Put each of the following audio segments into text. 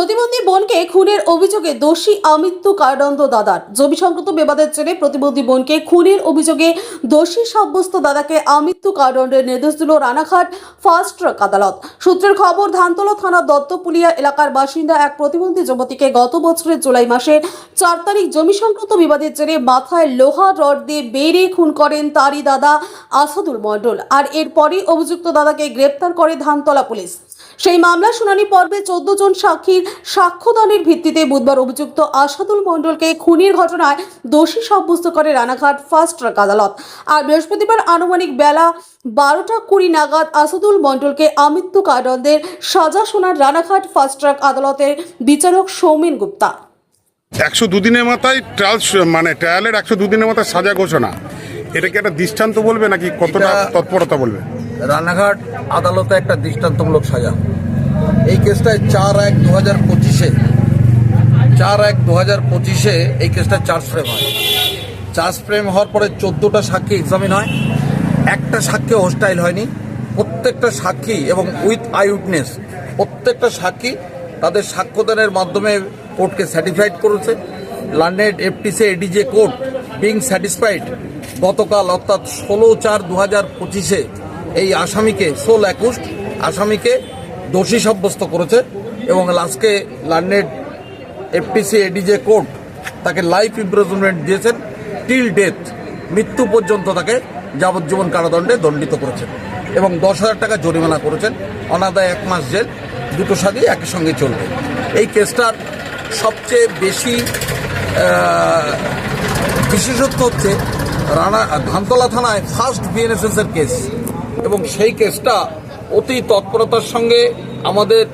প্রতিবন্ধী বোনকে খুনের অভিযোগে দোষী আমৃত্যু কারাদণ্ড দাদার। জমি সংক্রান্ত বিবাদের জেরে প্রতিবন্ধী বোনকে খুনের অভিযোগে দোষী সাব্যস্ত দাদাকে আমৃত্যু কারাদণ্ডের নির্দেশ দিল রানাঘাট ফার্স্ট ট্রাক আদালত। সূত্রের খবর, ধানতলা থানার দত্তপুলিয়া এলাকার বাসিন্দা এক প্রতিবন্ধী যুবতীকে গত বছরের জুলাই মাসের চার তারিখ জমি সংক্রান্ত বিবাদের জেরে মাথায় লোহা রড দিয়ে বেড়ে খুন করেন তারই দাদা আসাদুল মণ্ডল আর এরপরই অভিযুক্ত দাদাকে গ্রেপ্তার করে ধানতলা পুলিশ। সেই মামলা শুনানি পর্বে চোদ্দ জন সাক্ষীর সাক্ষ্যদানের ভিত্তিতে বুধবার অভিযুক্ত আসাদুল মণ্ডলকে খুনের ঘটনায় দোষী সাব্যস্ত করে রানাঘাট ফার্স্ট ট্রাক আদালত। আর বৃহস্পতিবার আনুমানিক বেলা বারোটা কুড়ি নাগাদ আসাদুল মণ্ডলকে আমৃত্যু কারাদণ্ডের সাজা শোনার রানাঘাট ফার্স্ট ট্রাক আদালতের বিচারক সৌমেন গুপ্তা। একশো দুদিনের মাথায় ট্রায়াল মানে ট্রায়ালের একশো দুদিনের মাথায় সাজা ঘোষণা। এটা কি একটা দৃষ্টান্ত বলবে নাকি কতটা তৎপরতা বলবে? রানাঘাট আদালতে একটা দৃষ্টান্তমূলক সাজা। কেসটায় চার এক দু হাজার পঁচিশে, চার এক দু হাজার পঁচিশে এই কেসটা চার্জ ফ্রেম হয়। চার্জ ফ্রেম হওয়ার পরে চোদ্দোটা সাক্ষী এক্সামিন হয়। একটা সাক্ষী হোস্টাইল হয়নি। প্রত্যেকটা সাক্ষী এবং উইথ আই উইটনেস প্রত্যেকটা সাক্ষী তাদের সাক্ষ্যদানের মাধ্যমে কোর্টকে স্যাটিসফাইড করেছে। London FTC ADJ court being satisfied গতকাল অর্থাৎ ষোলো চার দু হাজার পঁচিশে এই আসামিকে, ষোল একুশ আসামিকে দোষী সাব্যস্ত করেছে এবং লাস্টকে লন্ডন এফটিসি এডিজে কোর্ট তাকে লাইফ ইমপ্রিজনমেন্ট দিয়েছেন টিল ডেথ, মৃত্যু পর্যন্ত তাকে যাবজ্জীবন কারাদণ্ডে দণ্ডিত করেছেন এবং দশ হাজার টাকা জরিমানা করেছেন। অনাদায় এক মাস জেল, দুটো সাথেই একই সঙ্গে চলবে। এই কেসটার সবচেয়ে বেশি বিশেষত্ব হচ্ছে রানা ধানতলা থানায় ফার্স্ট বিএনএসএস এর কেস এবং সেই কেসটা অতি তৎপরতার সঙ্গে আমাদের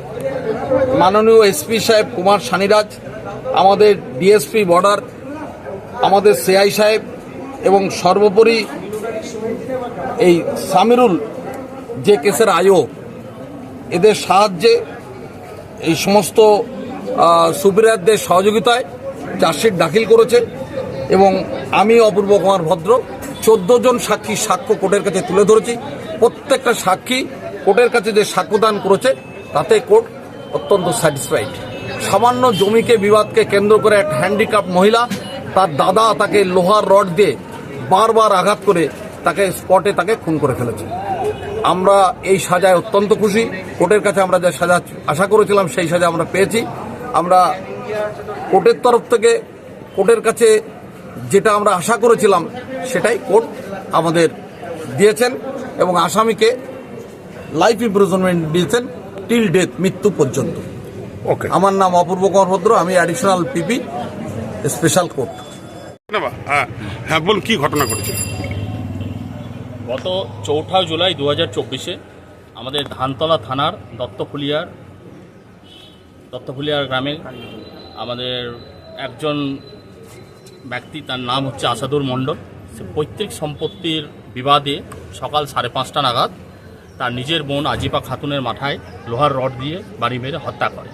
মাননীয় এসপি সাহেব কুমার সানিরাজ, আমাদের ডিএসপি বর্ডার, আমাদের সিআই সাহেব এবং সর্বোপরি এই সামিরুল যে কেসের আয়ো এদের সাহায্যে এই সমস্ত সুবিরাতদের সহযোগিতায় চার্জশিট দাখিল করেছে এবং আমি অপূর্ব কুমার ভদ্র চোদ্দ জন সাক্ষী সাক্ষ্য কোর্টের কাছে তুলে ধরেছি। প্রত্যেকটা সাক্ষী কোর্টের কাছে যে সাক্ষ্যদান করেছে, তাতে কোর্ট অত্যন্ত স্যাটিসফাইড সামান্য জমিকে বিবাদকে কেন্দ্র করে এক হ্যান্ডিক্যাপ মহিলা, তার দাদা তাকে লোহার রড দিয়ে বারবার আঘাত করে তাকে স্পটে তাকে খুন করে ফেলেছে। আমরা এই সাজায় অত্যন্ত খুশি। কোর্টের কাছে আমরা যে সাজা আশা করেছিলাম, সেই সাজা আমরা পেয়েছি। আমরা কোর্টের তরফ থেকে কোর্টের কাছে যেটা আমরা আশা করেছিলাম, সেটাই কোর্ট আমাদের দিয়েছেন এবং আসামিকে লাইফ ইমপ্রিজনমেন্ট দিয়েছেন টিল ডেথ মৃত্যু পর্যন্ত। ওকে আমার নাম অপূর্ব কুমার ভদ্র আমি অ্যাডিশনাল পিপি স্পেশাল কোর্ট হ্যাঁ হ্যাঁ বলুন কি ঘটনা ঘটেছে? গত চৌঠা জুলাই দু হাজার চব্বিশে আমাদের ধানতলা থানার দত্তফুলিয়ার দত্তফুলিয়ার গ্রামে আমাদের একজন ব্যক্তি তার নাম হচ্ছে আসাদুর মণ্ডল। সে পৈতৃক সম্পত্তির বিবাদে সকাল সাড়ে পাঁচটা নাগাদ তার নিজের বোন আজিপা খাতুনের মাথায় লোহার রড দিয়ে বাড়ি মেরে হত্যা করে।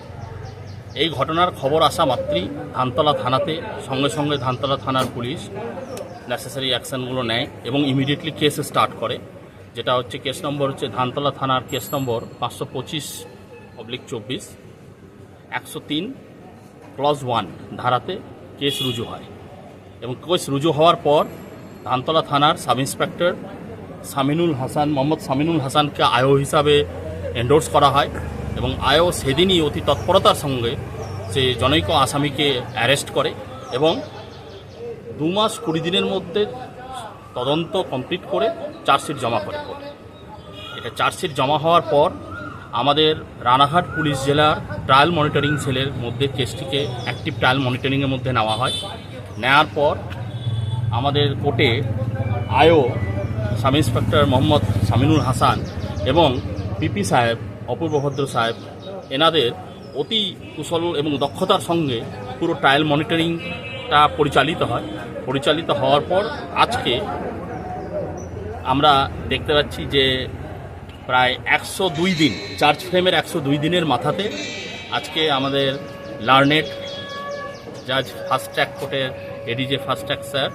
এই ঘটনার খবর আসা মাত্রই ধানতলা থানাতে সঙ্গে সঙ্গে ধানতলা থানার পুলিশ নেসেসারি অ্যাকশনগুলো নেয় এবং ইমিডিয়েটলি কেস স্টার্ট করে, যেটা হচ্ছে কেস নম্বর হচ্ছে ধানতলা থানার কেস নম্বর পাঁচশো পঁচিশ অবলিক চব্বিশ, একশো তিন ক্লজ ওয়ান ধারাতে কেস রুজু হয়। এবং কেস রুজু হওয়ার পর ধানতলা থানার সাব ইন্সপেক্টর সামিনুল হাসান, মোহাম্মদ সামিনুল হাসানকে আয়ো হিসাবে এন্ডোর্স করা হয় এবং আয়ো সেদিনই অতি তৎপরতার সঙ্গে সে জনৈক আসামিকে অ্যারেস্ট করে এবং দু মাস কুড়ি দিনের মধ্যে তদন্ত কমপ্লিট করে চার্জশিট জমা করে। এটা চার্জশিট জমা হওয়ার পর আমাদের রানাঘাট পুলিশ জেলার ট্রায়াল মনিটরিং সেলের মধ্যে কেসটিকে অ্যাক্টিভ ট্রায়াল মনিটরিংয়ের মধ্যে নেওয়া হয়। নেওয়ার পর আমাদের কোর্টে IO sub inspector Mohammad Saminul Hasan এবং পিপি সাহেব, অপূর্ব ভদ্র সাহেব, এনাদের অতি কুশল এবং দক্ষতার সঙ্গে পুরো ট্রায়াল মনিটরিংটা পরিচালিত হয়। পরিচালিত হওয়ার পর আজকে আমরা দেখতে পাচ্ছি যে প্রায় একশো দুই দিন চার্জ ফ্রেমের একশো দুই দিনের মাথাতে আজকে আমাদের লার্নেট জাজ ফার্স্ট ট্র্যাক কোর্টের এডিজে ফার্স্ট ট্র্যাক স্যার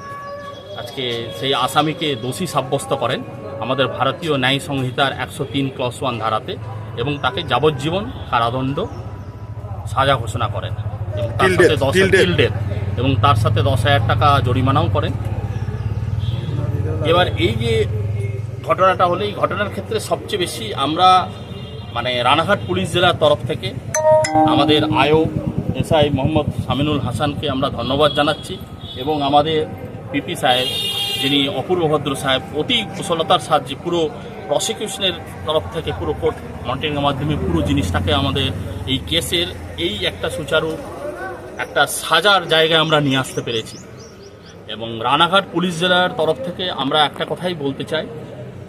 আজকে সেই আসামিকে দোষী সাব্যস্ত করেন আমাদের ভারতীয় ন্যায় সংহিতার একশো তিন ক্লস ওয়ান ধারাতে এবং তাকে যাবজ্জীবন কারাদণ্ড সাজা ঘোষণা করেন। এবং তার সাথে দশ death। এবং তার সাথে দশ হাজার টাকা জরিমানাও করেন। এবার এই যে ঘটনাটা হলে এই ঘটনার ক্ষেত্রে সবচেয়ে বেশি আমরা মানে রানাঘাট পুলিশ জেলার তরফ থেকে আমাদের আয়ো এসআই মোহাম্মদ সামিনুল হাসানকে আমরা ধন্যবাদ জানাচ্ছি এবং আমাদের পিপি সাহেব, যিনি অপূর্ব ভদ্র সাহেব, অতি কুশলতার সাহায্যে পুরো প্রসিকিউশনের তরফ থেকে পুরো কোর্ট মনিটরিংয়ের মাধ্যমে পুরো জিনিসটাকে আমাদের এই কেসের এই একটা সুচারু, একটা সাজার জায়গায় আমরা নিয়ে আসতে পেরেছি। এবং রানাঘাট পুলিশ জেলার তরফ থেকে আমরা একটা কথাই বলতে চাই,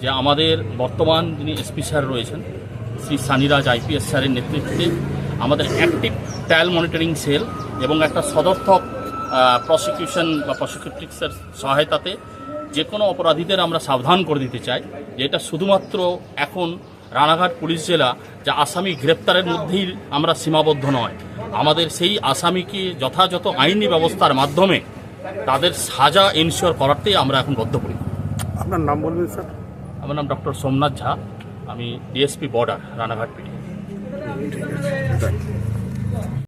যে আমাদের বর্তমান যিনি এসপি স্যার রয়েছেন, শ্রী সানিরাজ আইপিএস স্যারের নেতৃত্বে আমাদের অ্যাক্টিভ ট্রায়াল মনিটরিং সেল এবং একটা সদর্থক প্রসিকিউশন বা প্রসিকিউটিক্সের সহায়তাতে যে কোনো অপরাধীদের আমরা সাবধান করে দিতে চাই যে এটা শুধুমাত্র এখন রানাঘাট পুলিশ জেলা যা আসামি গ্রেপ্তারের মধ্যেই আমরা সীমাবদ্ধ নয়। আমাদের সেই আসামিকে যথাযথ আইনি ব্যবস্থার মাধ্যমে তাদের সাজা এনশিওর করাতেই আমরা এখন বদ্ধপরি আপনার নাম বলবেন স্যার? আমার নাম ডক্টর সোমনাথ ঝা আমি ডিএসপি বর্ডার রানাঘাট পিডি।